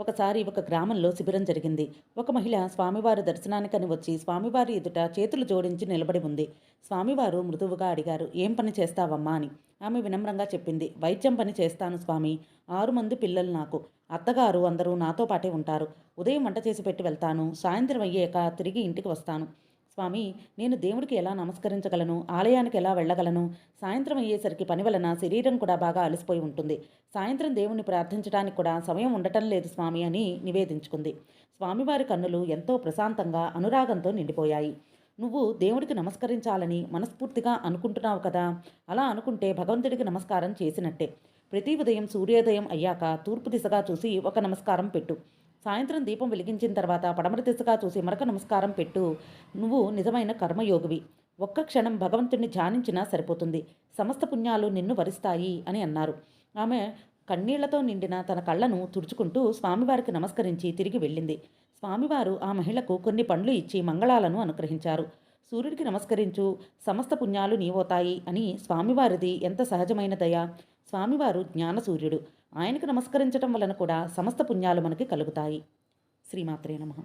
ఒకసారి ఒక గ్రామంలో శిబిరం జరిగింది. ఒక మహిళ స్వామివారి దర్శనానికని వచ్చి స్వామివారి ఎదుట చేతులు జోడించి నిలబడి ఉంది. స్వామివారు మృదువుగా అడిగారు ఏం పని చేస్తావమ్మా? అని. ఆమె వినమ్రంగా చెప్పింది వైద్యం పని చేస్తాను స్వామి. ఆరు మంది పిల్లలు నాకు. అత్తగారు అందరూ నాతో పాటే ఉంటారు. ఉదయం వంట చేసి పెట్టి వెళ్తాను. సాయంత్రం అయ్యాక తిరిగి ఇంటికి వస్తాను. స్వామి నేను దేవుడికి ఎలా నమస్కరించగలను? ఆలయానికి ఎలా వెళ్ళగలను? సాయంత్రం అయ్యేసరికి పని వలన శరీరం కూడా బాగా అలసిపోయి ఉంటుంది. సాయంత్రం దేవుణ్ణి ప్రార్థించడానికి కూడా సమయం ఉండటం లేదు స్వామి అని నివేదించుకుంది. స్వామివారి కన్నులు ఎంతో ప్రశాంతంగా అనురాగంతో నిండిపోయాయి. నువ్వు దేవుడికి నమస్కరించాలని మనస్ఫూర్తిగా అనుకుంటున్నావు కదా? అలా అనుకుంటే భగవంతుడికి నమస్కారం చేసినట్టే. ప్రతి ఉదయం సూర్యోదయం అయ్యాక తూర్పు దిశగా చూసి ఒక నమస్కారం పెట్టు. సాయంత్రం దీపం వెలిగించిన తర్వాత పడమర దిశగా చూసి మరొక నమస్కారం పెట్టు. నువ్వు నిజమైన కర్మయోగివి. ఒక్క క్షణం భగవంతుణ్ణి ధ్యానించినా సరిపోతుంది. సమస్త పుణ్యాలు నిన్ను వరిస్తాయి అని అన్నారు. ఆమె కన్నీళ్ళతో నిండిన తన కళ్ళను తుడుచుకుంటూ స్వామివారికి నమస్కరించి తిరిగి వెళ్ళింది. స్వామివారు ఆ మహిళకు కొన్ని పండ్లు ఇచ్చి మంగళాలను అనుగ్రహించారు. సూర్యుడికి నమస్కరించు. సమస్త పుణ్యాలు నీవోతాయి అని స్వామివారిది ఎంత సహజమైన దయ. స్వామివారు జ్ఞానసూర్యుడు. ఆయనకు నమస్కరించటం వలన కూడా సమస్త పుణ్యాలు మనకి కలుగుతాయి. శ్రీమాత్రే నమః.